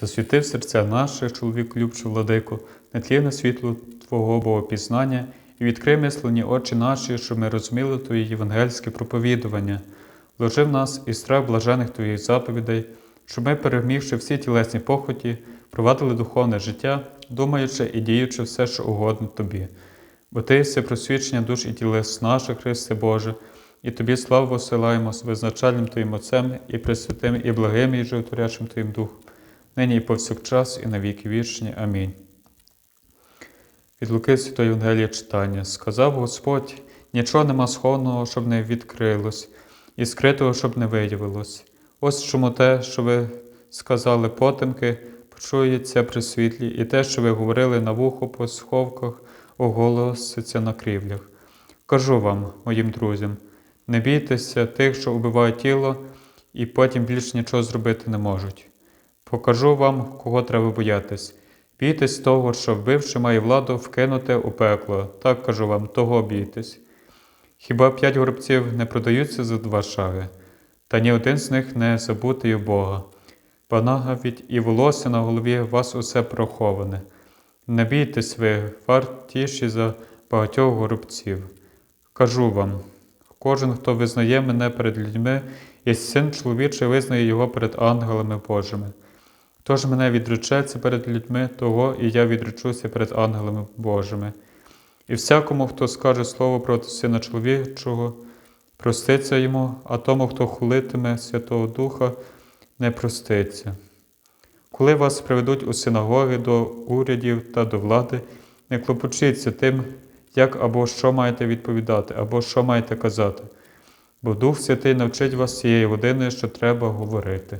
Засвіти в серця наших, чоловік любче владику, нетлінне світло Твого Богопізнання і відкрий мислені очі наші, щоб ми розуміли Твої євангельське проповідування. Вложи в нас і страх блажених Твоїх заповідей, щоб ми, перемігши всі тілесні похоті, провадили духовне життя, думаючи і діючи все, що угодно Тобі. Бо Ти єси просвідчення душ і тілес наших, Христе Боже, і Тобі славу посилаємо з визначальним Твоїм Отцем і Пресвятим, і благим, і животворячим Твоїм Духом, нині і повсякчас, і на віки вічні. Амінь. Від Луки Святої Євангелія читання сказав Господь: нічого нема схованого, щоб не відкрилось, і скритого, щоб не виявилось. Ось чому те, що ви сказали потемки, почується при світлі, і те, що ви говорили на вухо по сховках, оголоситься на крівлях. Кажу вам, моїм друзям, не бійтеся тих, що убивають тіло, і потім більш нічого зробити не можуть. Покажу вам, кого треба боятись. Бійтесь того, що вбивши має владу вкинути у пекло. Так кажу вам, того бійтесь. Хіба п'ять горобців не продаються за два шаги, та ні один з них не забутий у Бога. Бо навіть і волосся на голові вас усе проховане. Не бійтесь ви, вартіші за багатьох горобців. Кажу вам, кожен, хто визнає мене перед людьми, і син чоловічий визнає його перед ангелами Божими. Хто ж мене відречеться перед людьми, того і я відречуся перед ангелами Божими. І всякому, хто скаже слово проти Сина чоловічого, проститься йому, а тому, хто хулитиме Святого Духа, не проститься. Коли вас приведуть у синагоги до урядів та до влади, не клопочіться тим, як або що маєте відповідати, або що маєте казати, бо Дух Святий навчить вас цієї години, що треба говорити.